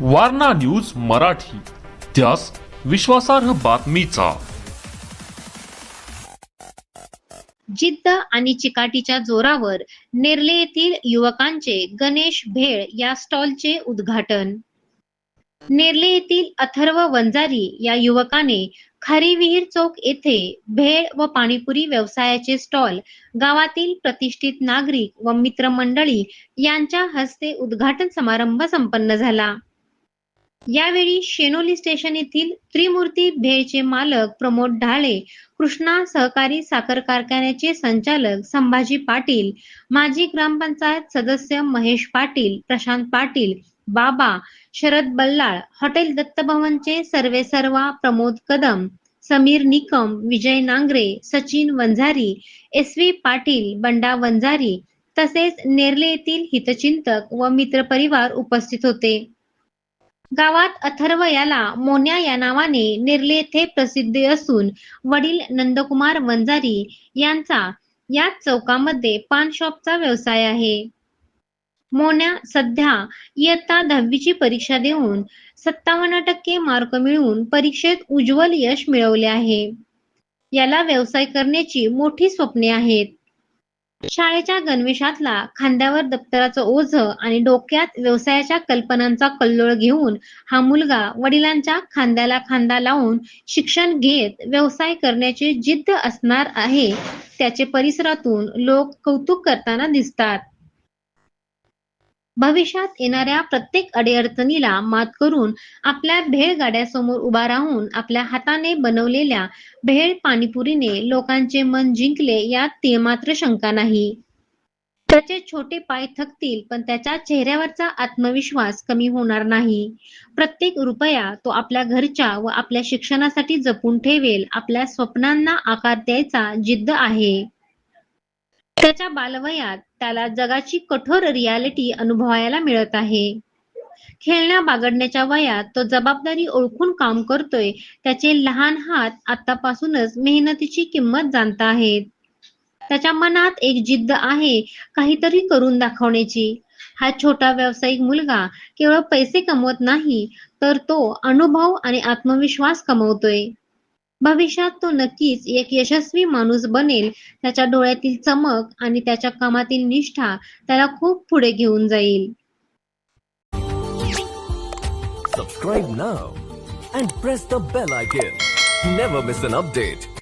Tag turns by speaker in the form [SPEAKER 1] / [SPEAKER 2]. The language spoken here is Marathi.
[SPEAKER 1] वारणा न्यूज मराठी. त्यास विश्वासार्ह बातमीचा.
[SPEAKER 2] जिद्द आणि चिकाटीच्या जोरावर नेरले येथील युवकांचे गणेश भेळ या स्टॉलचे उद्घाटन. नेरले येथील अथर्व वंजारी या युवकाने खारी विहीर चौक येथे भेळ व पाणीपुरी व्यवसायाचे स्टॉल गावातील प्रतिष्ठित नागरिक व मित्रमंडळी यांच्या हस्ते उद्घाटन समारंभ संपन्न झाला. यावेळी शेनोली स्टेशन येथील त्रिमूर्ती भेळचे मालक प्रमोद ढाळे कृष्णा सहकारी साखर कारखान्याचे संचालक संभाजी पाटील माजी ग्रामपंचायत सदस्य महेश पाटील प्रशांत पाटील बाबा शरद बल्लाळ हॉटेल दत्तभवनचे सर्वेसर्वा प्रमोद कदम समीर निकम विजय नांगरे सचिन वंजारी एस व्ही पाटील बंडा वंजारी तसेच नेरले येथील हितचिंतक व मित्रपरिवार उपस्थित होते. गावात अथर्व याला मोन्या या नावाने निर्लेथे प्रसिद्ध असून वडील नंदकुमार वंजारी यांचा याच चौकामध्ये पान शॉपचा व्यवसाय आहे. मोन्या सध्या इयत्ता दहावीची परीक्षा देऊन सत्तावन्न टक्के मार्क मिळवून परीक्षेत उज्ज्वल यश मिळवले आहे. याला व्यवसाय करण्याची मोठी स्वप्ने आहेत. शाळेच्या गणवेशातला खांद्यावर दप्तराचं ओझ आणि डोक्यात व्यवसायाच्या कल्पनांचा कल्लोळ घेऊन हा मुलगा वडिलांच्या खांद्याला खांदा लावून शिक्षण घेत व्यवसाय करण्याची जिद्द असणार आहे त्याचे परिसरातून लोक कौतुक करताना दिसतात. भविष्यात येणाऱ्या प्रत्येक अडीअडचणीला मात करून आपल्या भेळ गाड्यासमोर उभा राहून आपल्या हाताने बनवलेल्या भेळ पाणीपुरीने लोकांचे मन जिंकले यात तीळमात्र शंका नाही. त्याचे छोटे पाय थकतील पण त्याच्या चेहऱ्यावरचा आत्मविश्वास कमी होणार नाही. प्रत्येक रुपया तो आपल्या घरच्या व आपल्या शिक्षणासाठी जपून ठेवेल आपल्या स्वप्नांना आकार द्यायचा जिद्द आहे. त्याच्या बालवयात त्याला जगाची कठोर रियालिटी अनुभवायला मिळत आहे. खेळण्या बागडण्याच्या वयात तो जबाबदारी ओळखून काम करतोय. त्याचे लहान हात आतापासूनच मेहनतीची किंमत जाणत आहेत. त्याच्या मनात एक जिद्द आहे काहीतरी करून दाखवण्याची. हा छोटा व्यावसायिक मुलगा केवळ पैसे कमवत नाही तर तो अनुभव आणि आत्मविश्वास कमवतोय. भविष्यात तो नक्कीच एक यशस्वी माणूस बनेल त्याच्या डोळ्यातील चमक आणि त्याच्या कामातील निष्ठा त्याला खूप पुढे घेऊन जाईल
[SPEAKER 3] Subscribe now and press the bell icon. Never miss an update.